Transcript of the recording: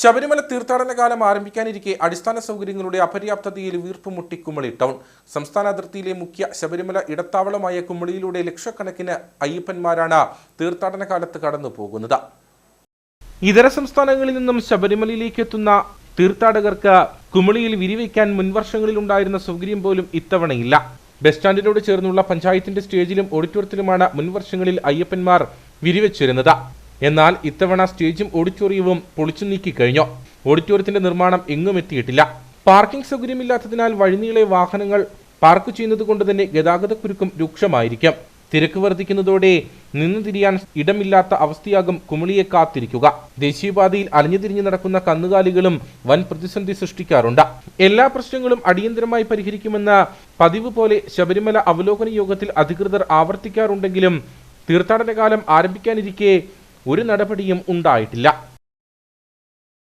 ശബരിമല തീർത്ഥാടന കാലം ആരംഭിക്കാനിരിക്കെ അടിസ്ഥാന സൗകര്യങ്ങളുടെ അപര്യാപ്തതയിൽ വീർപ്പുമുട്ടി കുമളി ടൗൺ. സംസ്ഥാന അതിർത്തിയിലെ മുഖ്യ ശബരിമല ഇടത്താവളമായ കുമളിയിലൂടെ ലക്ഷക്കണക്കിന് അയ്യപ്പന്മാരാണ് തീർത്ഥാടന കാലത്ത് കടന്നു പോകുന്നത് ഇതര സംസ്ഥാനങ്ങളിൽ നിന്നും ശബരിമലയിലേക്ക് എത്തുന്ന തീർത്ഥാടകർക്ക് കുമളിയിൽ വിരിവയ്ക്കാൻ മുൻവർഷങ്ങളിൽ ഉണ്ടായിരുന്ന സൗകര്യം പോലും ഇത്തവണയില്ല. ബസ് സ്റ്റാൻഡിനോട് ചേർന്നുള്ള പഞ്ചായത്തിന്റെ സ്റ്റേജിലും ഓഡിറ്റോറിയത്തിലുമാണ് മുൻവർഷങ്ങളിൽ അയ്യപ്പന്മാർ വിരിവച്ചിരുന്നത്. എന്നാൽ ഇത്തവണ സ്റ്റേജും ഓഡിറ്റോറിയവും പൊളിച്ചു നീക്കി കഴിഞ്ഞു? ഓഡിറ്റോറിയത്തിന്റെ നിർമ്മാണം എങ്ങും എത്തിയിട്ടില്ല. പാർക്കിംഗ് സൗകര്യമില്ലാത്തതിനാൽ വഴിനീളെ വാഹനങ്ങൾ പാർക്ക് ചെയ്യുന്നത് കൊണ്ട് തന്നെ ഗതാഗതക്കുരുക്കും രൂക്ഷമായിരിക്കും. തിരക്ക് വർദ്ധിക്കുന്നതോടെ നിന്നു തിരിയാൻ ഇടമില്ലാത്ത അവസ്ഥയാകും കുമളിയെ കാത്തിരിക്കുക. ദേശീയപാതയിൽ അലഞ്ഞുതിരിഞ്ഞു നടക്കുന്ന കന്നുകാലികളും വൻ പ്രതിസന്ധി സൃഷ്ടിക്കാറുണ്ട്. എല്ലാ പ്രശ്നങ്ങളും അടിയന്തരമായി പരിഹരിക്കുമെന്ന പതിവ് പോലെ ശബരിമല അവലോകന യോഗത്തിൽ അധികൃതർ ആവർത്തിക്കാറുണ്ടെങ്കിലും തീർത്ഥാടന കാലം ആരംഭിക്കാനിരിക്കെ ഒരു നടപടിയും ഉണ്ടായിട്ടില്ല